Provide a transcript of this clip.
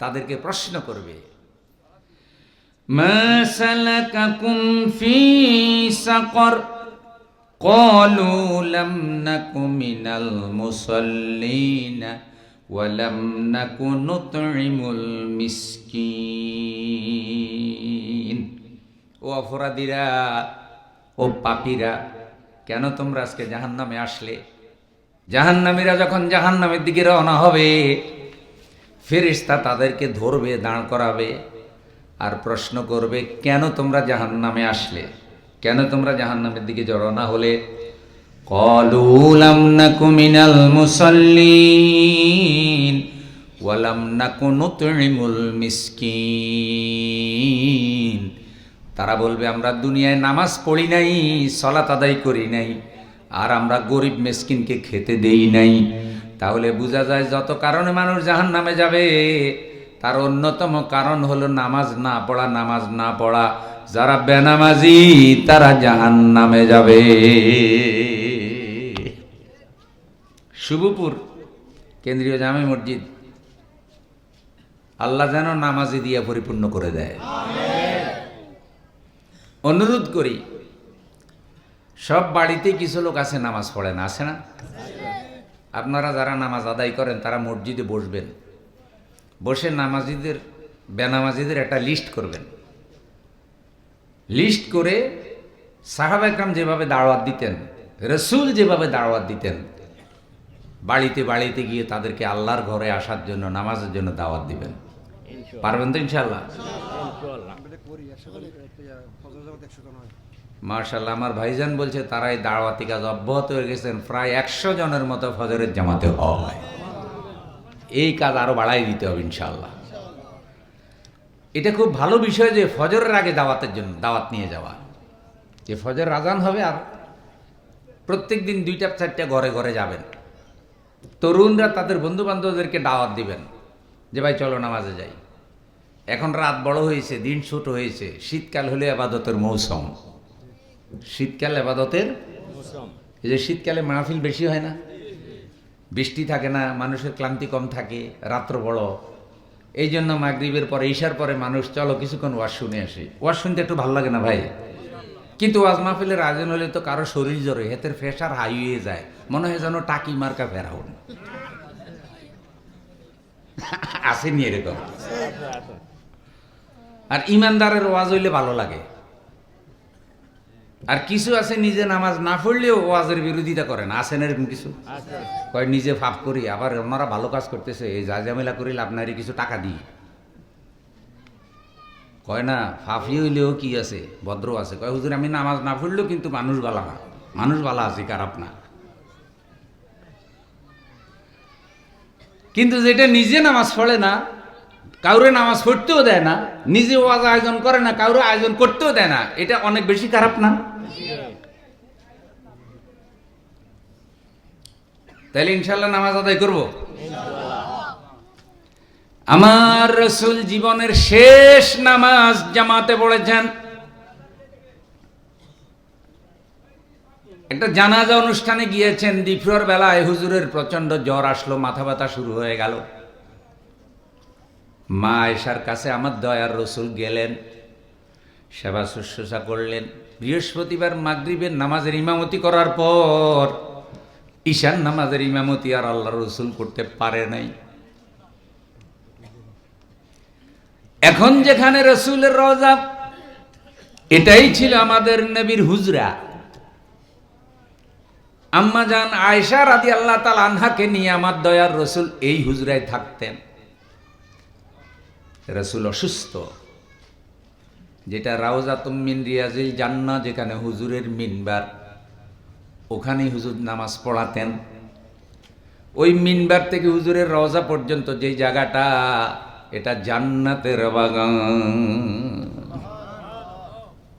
তাদেরকে প্রশ্ন করবে মা সালাকাকুম ফি সাকর قالوا لم نك من المصلين ولم نك نطعم المسكين ও অপরাধীরা ও পাপীরা কেন তোমরা আজকে জাহান্নামে আসলে জাহান্নামীরা যখন জাহান্নামের দিকে রওনা হবে ফেরিস্তা তাদেরকে ধরবে, দাঁড় করাবে আর প্রশ্ন করবে, কেন তোমরা জাহান নামে আসলে? কেন তোমরা জাহান নামের দিকে জড়ো না হলে? ওয়ালাম তারা বলবে, আমরা দুনিয়ায় নামাজ পড়ি নাই, সলাত আদায় করি নাই, আর আমরা গরিব মেসকিনকে খেতে দেই নাই। তাহলে বোঝা যায় যত কারণে মানুষ জাহান নামে যাবে, তার অন্যতম কারণ হলো নামাজ না পড়া, নামাজ না পড়া। যারা বেনামাজি, তারা জাহান নামে যাবে। শুভপুর, কেন্দ্রীয় জামে মসজিদ, আল্লাহ যেন নামাজি দিয়ে পরিপূর্ণ করে দেয়। অনুরোধ করি, সব বাড়িতে কিছু লোক আছে, নামাজ পড়ে না, আছে না? আপনারা যারা নামাজ আদায় করেন তারা মসজিদে বসবেন। বসে নামাজিদের বেনামাজিদের একটা লিস্ট করবেন। লিস্ট করে সাহাবা একরাম যেভাবে দাওয়াত দিতেন রসুল যেভাবে দাওয়াত দিতেন বাড়িতে বাড়িতে গিয়ে তাদেরকে আল্লাহর ঘরে আসার জন্য নামাজের জন্য দাওয়াত দিবেন। পারবেন তো ইনশাল্লাহ মার্শাল্লাহ, আমার ভাইজান বলছে, তারাই দাওয়াতি কাজ অব্যাহত হয়ে গেছেন। প্রায় একশো জনের মতো ফজরের জামাতে হয়। এই কাজ আরও বাড়াই দিতে হবে ইনশাল্লাহ এটা খুব ভালো বিষয় যে ফজরের আগে দাওয়াতের জন্য, দাওয়াত নিয়ে যাওয়া। যে ফজর আজান হবে আর প্রত্যেক দিন দুইটা, চারটা ঘরে ঘরে যাবেন। তরুণরা তাদের বন্ধু বান্ধবদেরকে দাওয়াত দিবেন যে, ভাই, চলো নামাজে যাই। এখন রাত বড় হয়েছে, দিন ছোট হয়েছে, শীতকাল হলে আবাদতের মৌসুম। শীতকাল আবাদতের এই যে শীতকালে মাহফিল বেশি হয় না? বৃষ্টি থাকে না মানুষের ক্লান্তি কম থাকে রাত্র বড়। এই জন্য মাগরীবের পরে ঈশার পরে মানুষ চলো কিছুক্ষণ ওয়াজ শুনে আসে। ওয়াজ শুনতে একটু ভালো লাগে না ভাই? কিন্তু ওয়াজ মাহফিলের আয়োজন হলে তো কারও শরীর জ্বরে হেতের ফেসার হাই হয়ে যায়। মনে হয় যেন টাকি মার্কা ফেরাউন আসেনি এরকম। আর ইমানদারের ওয়াজ হইলে ভালো লাগে। আর কিছু আছে নিজে নামাজ না পড়লেও ওয়াজের বিরোধিতা করে না। আছেন এরকম কিছু? কয় নিজে ফাপ করি আবার ওনারা ভালো কাজ করতেছে এই যা ঝামেলা করিলে আপনারই কিছু টাকা দিই। কয় না ফাফি হইলেও কি আছে? ভদ্র আছে। কয় হুজুর আমি নামাজ না পড়লেও কিন্তু মানুষ বালা না। মানুষ বালা আছে খারাপ না। কিন্তু যেটা নিজে নামাজ পড়ে না কাউরে নামাজ পড়তেও দেয় না, নিজে ওয়াজ আয়োজন করে না, কাউরে আয়োজন করতেও দেয় না। এটা অনেক বেশি খারাপ না? তাহলে ইনশাল্লাহ নামাজ আদায় করব? আমার রসুল জীবনের শেষ নামাজ জামাতে পড়েছেন। একটা জানাজা অনুষ্ঠানে গিয়েছেন দ্বিপ্রহর বেলায় হুজুরের প্রচণ্ড জ্বর আসলো, মাথা ব্যথা শুরু হয়ে গেল। মা এসার কাছে আমার দয়ার রসুল গেলেন, সেবা শুশ্রূষা করলেন। বৃহস্পতিবার মাগরিবের নামাজের ইমামতি করার পর ঈশান নামাজের ইমামতি আর আল্লাহ রসুল করতে পারে নাই। এখন যেখানে রসুলের রজা, এটাই ছিল আমাদের নবীর হুজরা। আম্মা যান আয়সা রাদি আল্লাহ তাল আনহাকে নিয়ে আমার দয়ার রসুল এই হুজরায় থাকতেন। রসুল অসুস্থ। যেটা রাউজাতুম মিন রিয়াজিল জান্না যেখানে হুজুরের মিনবার। ওখানেই হুজুর নামাজ পড়াতেন। ওই মিনবার থেকে হুজুরের রওজা পর্যন্ত যেই জায়গাটা, এটা জান্নাতের বাগান।